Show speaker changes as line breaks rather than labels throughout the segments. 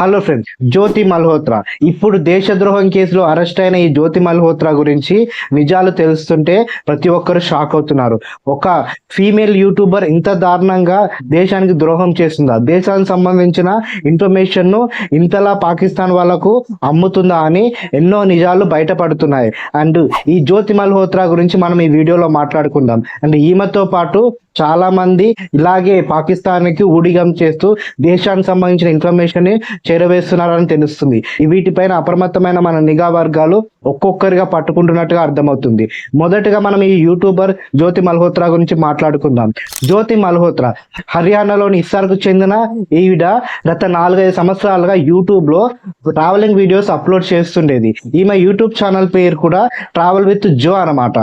Hello friends జ్యోతి మల్హోత్రా ఇప్పుడు దేశద్రోహం కేసులో అరెస్ట్ అయిన ఈ జ్యోతి మల్హోత్రా గురించి నిజాలు తెలుస్తుంటే ప్రతి ఒక్కరు షాక్ అవుతున్నారు. ఒక ఫీమేల్ యూట్యూబర్ ఇంత దారుణంగా దేశానికి ద్రోహం చేస్తుందా? దేశానికి సంబంధించిన ఇన్ఫర్మేషన్ను ఇంతలా పాకిస్తాన్ వాళ్ళకు అమ్ముతుందా అని ఎన్నో నిజాలు బయటపడుతున్నాయి. అండ్ ఈ జ్యోతి మల్హోత్రా గురించి మనం ఈ వీడియోలో మాట్లాడుకుందాం. అండ్ ఈమెతో పాటు చాలా మంది ఇలాగే పాకిస్తాన్కి ఊడిగం చేస్తూ దేశానికి సంబంధించిన ఇన్ఫర్మేషన్ని చేరవేస్తున్నారని తెలుస్తుంది. వీటిపైన అప్రమత్తమైన మన నిఘా వర్గాలు ఒక్కొక్కరిగా పట్టుకుంటున్నట్టుగా అర్థమవుతుంది. మొదటగా మనం ఈ యూట్యూబర్ జ్యోతి మల్హోత్రా గురించి మాట్లాడుకుందాం. జ్యోతి మల్హోత్రా హర్యానాలోని ఇస్సార్కు చెందిన ఈవిడ గత నాలుగైదు సంవత్సరాలుగా యూట్యూబ్లో ట్రావెలింగ్ వీడియోస్ అప్లోడ్ చేస్తుండేది. ఈమె యూట్యూబ్ ఛానల్ పేరు కూడా ట్రావెల్ విత్ జో అనమాట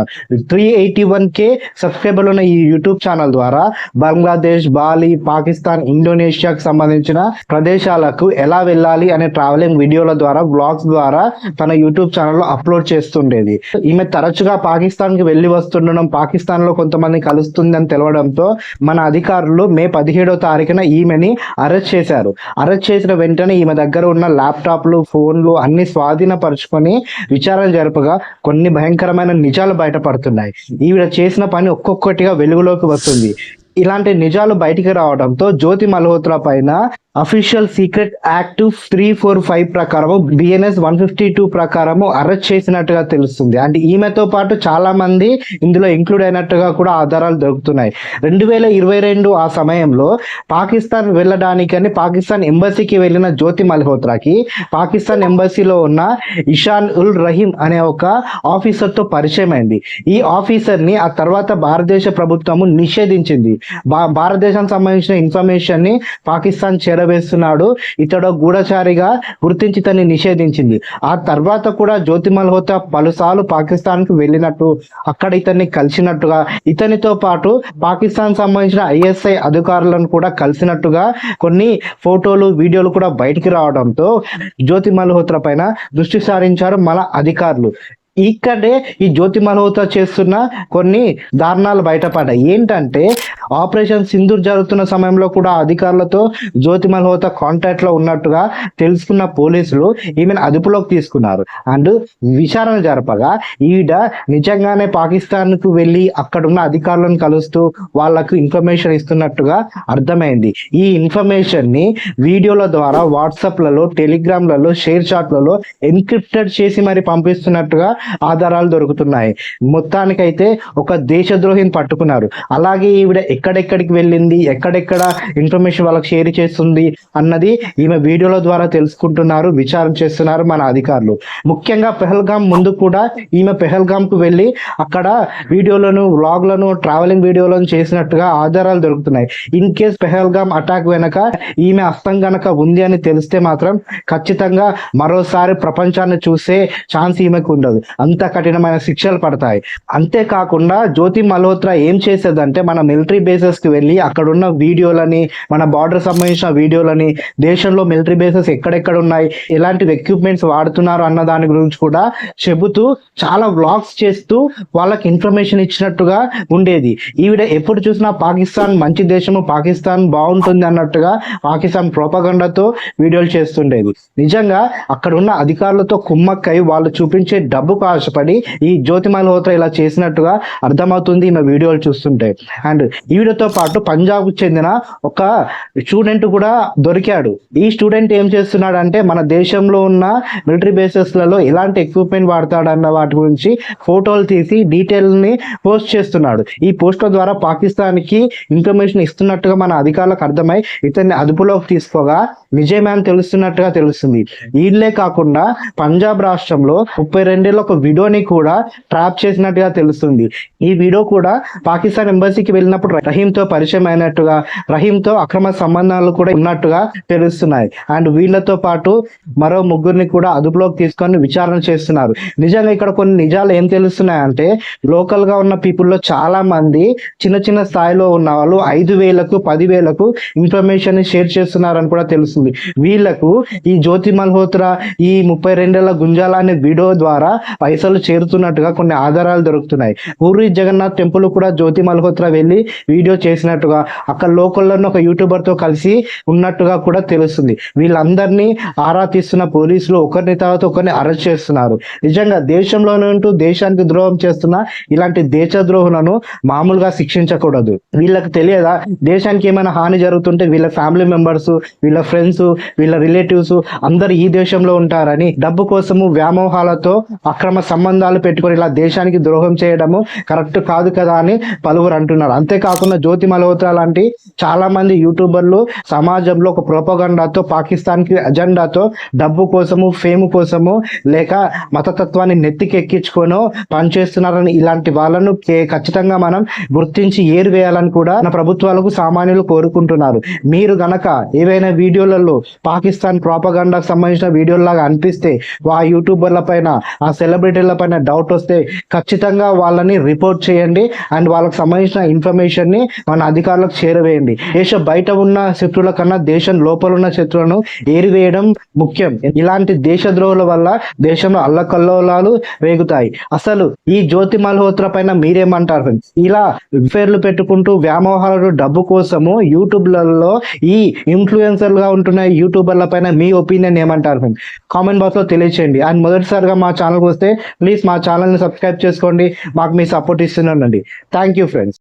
త్రీ ఎయిటీ వన్ కే సబ్స్క్రైబర్లు ఉన్న ఈ యూట్యూబ్ ఛానల్. ద్వారా బంగ్లాదేశ్ బాలి పాకిస్తాన్ ఇండోనేషియాకు సంబంధించిన ప్రదేశాలకు ఎలా వెళ్ళాలి అనే ట్రావెలింగ్ వీడియోల ద్వారా బ్లాగ్స్ ద్వారా తన యూట్యూబ్ ఛానల్లో అప్లోడ్ చేస్తుండేది. ఈమె తరచుగా పాకిస్తాన్కి వెళ్ళి వస్తుండడం పాకిస్తాన్లో కొంతమంది కలుస్తుంది అని తెలవడంతో మన అధికారులు మే పదిహేడో తారీఖున ఈమెని అరెస్ట్ చేశారు. అరెస్ట్ చేసిన వెంటనే ఈమె దగ్గర ఉన్న ల్యాప్టాప్లు ఫోన్లు అన్ని స్వాధీనపరుచుకొని విచారణ జరపగా కొన్ని భయంకరమైన నిజాలు బయటపడుతున్నాయి. ఈవిడ చేసిన పని ఒక్కొక్కటిగా వెలుగులోకి వస్తుంది ఇలాంటి నిజాలు బయటికి రావడంతో జ్యోతి మల్హోత్రా పైన official secret act three four five ప్రకారము బిఎన్ఎస్ వన్ ఫిఫ్టీ టూ ప్రకారము అరెస్ట్ చేసినట్టుగా తెలుస్తుంది. అండ్ ఈమెతో పాటు చాలా మంది ఇందులో ఇంక్లూడ్ అయినట్టుగా కూడా ఆధారాలు దొరుకుతున్నాయి. రెండు వేల ఇరవై రెండు ఆ సమయంలో పాకిస్తాన్ వెళ్ళడానికని పాకిస్తాన్ ఎంబసీకి వెళ్ళిన జ్యోతి మల్హోత్రాకి పాకిస్తాన్ ఎంబసీలో ఉన్న ఇషాన్ ఉల్ రహీం అనే ఒక ఆఫీసర్తో పరిచయం అయింది. ఈ ఆఫీసర్ని ఆ తర్వాత భారతదేశ ప్రభుత్వము నిషేధించింది. భా- భారతదేశానికి సంబంధించిన ఇన్ఫర్మేషన్ని పాకిస్తాన్ చేర వేస్తున్నాడు ఇతడు గూఢచారిగా గుర్తించి తన్ని నిషేధించింది. ఆ తర్వాత కూడా జ్యోతి మల్హోత్రా పలుసార్లు పాకిస్తాన్కు వెళ్ళినట్టు అక్కడ ఇతన్ని కలిసినట్టుగా ఇతనితో పాటు పాకిస్తాన్ సంబంధించిన ఐఎస్ఐ అధికారులను కూడా కలిసినట్టుగా కొన్ని ఫోటోలు వీడియోలు కూడా బయటికి రావడంతో జ్యోతి మల్హోత్రా పైన దృష్టి సారించారు మన అధికారులు. ఇక్కడే ఈ జ్యోతి మల్హోత్రా చేస్తున్న కొన్ని దారుణాలు బయటపడ్డాయి. ఏంటంటే ఆపరేషన్ సింధూర్ జరుగుతున్న సమయంలో కూడా అధికారులతో జ్యోతి మల్హోత్రా కాంటాక్ట్లో ఉన్నట్టుగా తెలుసుకున్న పోలీసులు ఈమెను అదుపులోకి తీసుకున్నారు. అండ్ విచారణ జరపగా ఈడ నిజంగానే పాకిస్తాన్కు వెళ్ళి అక్కడున్న అధికారులను కలుస్తూ వాళ్ళకు ఇన్ఫర్మేషన్ ఇస్తున్నట్టుగా అర్థమైంది. ఈ ఇన్ఫర్మేషన్ని వీడియోల ద్వారా వాట్సాప్లలో టెలిగ్రామ్లలో షేర్ చాట్లలో ఎన్క్రిప్టెడ్ చేసి మరి పంపిస్తున్నట్టుగా ఆధారాలు దొరుకుతున్నాయి. మొత్తానికైతే ఒక దేశద్రోహిని పట్టుకున్నారు. అలాగే ఈవిడ ఎక్కడెక్కడికి వెళ్ళింది ఎక్కడెక్కడ ఇన్ఫర్మేషన్ వాళ్ళకి షేర్ చేస్తుంది అన్నది ఈమె వీడియోల ద్వారా తెలుసుకుంటున్నారు విచారణ చేస్తున్నారు మన అధికారులు. ముఖ్యంగా పెహల్గామ్ ముందు కూడా ఈమె పెహల్గాం కు వెళ్ళి అక్కడ వీడియోలను వ్లాగ్లను ట్రావెలింగ్ వీడియోలను చేసినట్టుగా ఆధారాలు దొరుకుతున్నాయి. ఇన్ కేస్ పెహల్గాం అటాక్ వెనక ఈమె హస్తం గనక ఉంది అని తెలిస్తే మాత్రం ఖచ్చితంగా మరోసారి ప్రపంచాన్ని చూసే ఛాన్స్ ఈమెకు ఉండదు. అంత కఠినమైన శిక్షలు పడతాయి. అంతేకాకుండా జ్యోతి మల్హోత్రా ఏం చేసేదంటే మన మిలిటరీ బేసెస్కి వెళ్ళి అక్కడ ఉన్న వీడియోలని మన బార్డర్ సంబంధించిన వీడియోలని దేశంలో మిలిటరీ బేసెస్ ఎక్కడెక్కడ ఉన్నాయి ఎలాంటి ఎక్విప్మెంట్స్ వాడుతున్నారు అన్న దాని గురించి కూడా చెబుతూ చాలా వ్లాగ్స్ చేస్తూ వాళ్ళకి ఇన్ఫర్మేషన్ ఇచ్చినట్టుగా ఉండేది. ఈవిడ ఎప్పుడు చూసినా పాకిస్తాన్ మంచి దేశము పాకిస్తాన్ బాగుంటుంది అన్నట్టుగా పాకిస్తాన్ ప్రోపగండతో వీడియోలు చేస్తుండేది. నిజంగా అక్కడ ఉన్న అధికారులతో కుమ్మక్కై వాళ్ళు చూపించే డబ్బు ఆశపడి ఈ జ్యోతి మల్హోత్రా ఇలా చేసినట్టుగా అర్థమవుతుంది ఈమె వీడియోలు చూస్తుంటే. అండ్ ఈవిడతో పాటు పంజాబ్కు చెందిన ఒక స్టూడెంట్ కూడా దొరికాడు. ఈ స్టూడెంట్ ఏం చేస్తున్నాడు అంటే మన దేశంలో ఉన్న మిలిటరీ బేసెస్లలో ఎలాంటి ఎక్విప్మెంట్ వాడతాడన్న వాటి గురించి ఫోటోలు తీసి డీటెయిల్ని పోస్ట్ చేస్తున్నాడు. ఈ పోస్టుల ద్వారా పాకిస్తాన్కి ఇన్ఫర్మేషన్ ఇస్తున్నట్టుగా మన అధికారులకు అర్థమై ఇతన్ని అదుపులోకి తీసుకోగా నిజమే అని తెలుస్తున్నట్టుగా తెలుస్తుంది. వీళ్ళే కాకుండా పంజాబ్ రాష్ట్రంలో ముప్పై రెండేళ్ళ ఒక వీడియోని కూడా ట్రాప్ చేసినట్టుగా తెలుస్తుంది. ఈ వీడియో కూడా పాకిస్తాన్ ఎంబసీకి వెళ్ళినప్పుడు రహీంతో పరిచయం అయినట్టుగా రహీంతో అక్రమ సంబంధాలు కూడా ఉన్నట్టుగా తెలుస్తున్నాయి. అండ్ వీళ్ళతో పాటు మరో ముగ్గురిని కూడా అదుపులోకి తీసుకొని విచారణ చేస్తున్నారు. నిజంగా ఇక్కడ కొన్ని నిజాలు ఏం తెలుస్తున్నాయంటే లోకల్గా ఉన్న పీపుల్లో చాలా మంది చిన్న చిన్న స్థాయిలో ఉన్న వాళ్ళు ఐదు వేలకు పదివేలకు ఇన్ఫర్మేషన్ షేర్ చేస్తున్నారని కూడా తెలుస్తుంది. వీళ్ళకు ఈ జ్యోతి మల్హోత్రా ఈ ముప్పై రెండేళ్ళ గుంజాల అనే వీడియో ద్వారా పైసలు చేరుతున్నట్టుగా కొన్ని ఆధారాలు దొరుకుతున్నాయి. పూరి జగన్నాథ్ టెంపుల్ కూడా జ్యోతి మల్హోత్రా వెళ్ళి వీడియో చేసినట్టుగా అక్కడ లోకల్లోనే ఒక యూట్యూబర్తో కలిసి ఉన్నట్టుగా కూడా తెలుస్తుంది. వీళ్ళందరినీ ఆరా తీస్తున్న పోలీసులు ఒకరిని తర్వాత ఒకరిని అరెస్ట్ చేస్తున్నారు. నిజంగా దేశంలోనే ఉంటూ దేశానికి ద్రోహం చేస్తున్న ఇలాంటి దేశద్రోహులను మామూలుగా శిక్షించకూడదు. వీళ్ళకి తెలియదా? దేశానికి ఏమైనా హాని జరుగుతుంటే వీళ్ళ ఫ్యామిలీ మెంబర్స్ వీళ్ళ ఫ్రెండ్స్ వీళ్ళ రిలేటివ్స్ అందరు ఈ దేశంలో ఉంటారని డబ్బు కోసము వ్యామోహాలతో అక్కడ అక్రమ సంబంధాలు పెట్టుకొని ఇలా దేశానికి ద్రోహం చేయడము కరెక్ట్ కాదు కదా అని పలువురు అంటున్నారు. అంతేకాకుండా జ్యోతి మల్హోత్రా లాంటి చాలా మంది యూట్యూబర్లు సమాజంలో ఒక ప్రోపగండాతో పాకిస్తాన్కి అజెండాతో డబ్బు కోసము ఫేమ్ కోసము లేక మతతత్వాన్ని నెత్తికెక్కించుకోనో పనిచేస్తున్నారని ఇలాంటి వాళ్ళను కే- ఖచ్చితంగా మనం గుర్తించి ఏరివేయాలని కూడా మన ప్రభుత్వాలకు సామాన్యులు కోరుకుంటున్నారు. మీరు గనక ఏవైనా వీడియోలలో పాకిస్తాన్ ప్రోపగండాకు సంబంధించిన వీడియోలాగా అనిపిస్తే ఆ యూట్యూబర్ల పైన ఆ సెలబ్రిటీల పైన డౌట్ వస్తే ఖచ్చితంగా వాళ్ళని రిపోర్ట్ చేయండి అండ్ వాళ్ళకి సంబంధించిన ఇన్ఫర్మేషన్ని మన అధికారులకు చేరవేయండి. దేశ బయట ఉన్న శత్రువుల కన్నా దేశం లోపల ఉన్న శత్రువులను ఏరివేయడం ముఖ్యం. ఇలాంటి దేశద్రోహుల వల్ల దేశంలో అల్లకల్లోలాలు రేగుతాయి. అసలు ఈ జ్యోతి మల్హోత్రా పైన మీరేమంటారు ఫ్రెండ్స్ ఇలా ఫేర్లు పెట్టుకుంటూ వ్యామోహాలు డబ్బు కోసము యూట్యూబ్లలో ఈ ఇన్ఫ్లుయెన్సర్లుగా ఉంటున్న యూట్యూబర్ల పైన మీ ఒపీనియన్ ఏమంటారు ఫ్రెండ్స్ కామెంట్ బాక్స్లో తెలియచేయండి. అండ్ మొదటిసారిగా మా ఛానల్కి వస్తే ప్లీజ్ మా ఛానల్ని సబ్స్క్రైబ్ చేసుకోండి. మాకు మీ సపోర్ట్ ఇస్తున్నానండి. Thank you friends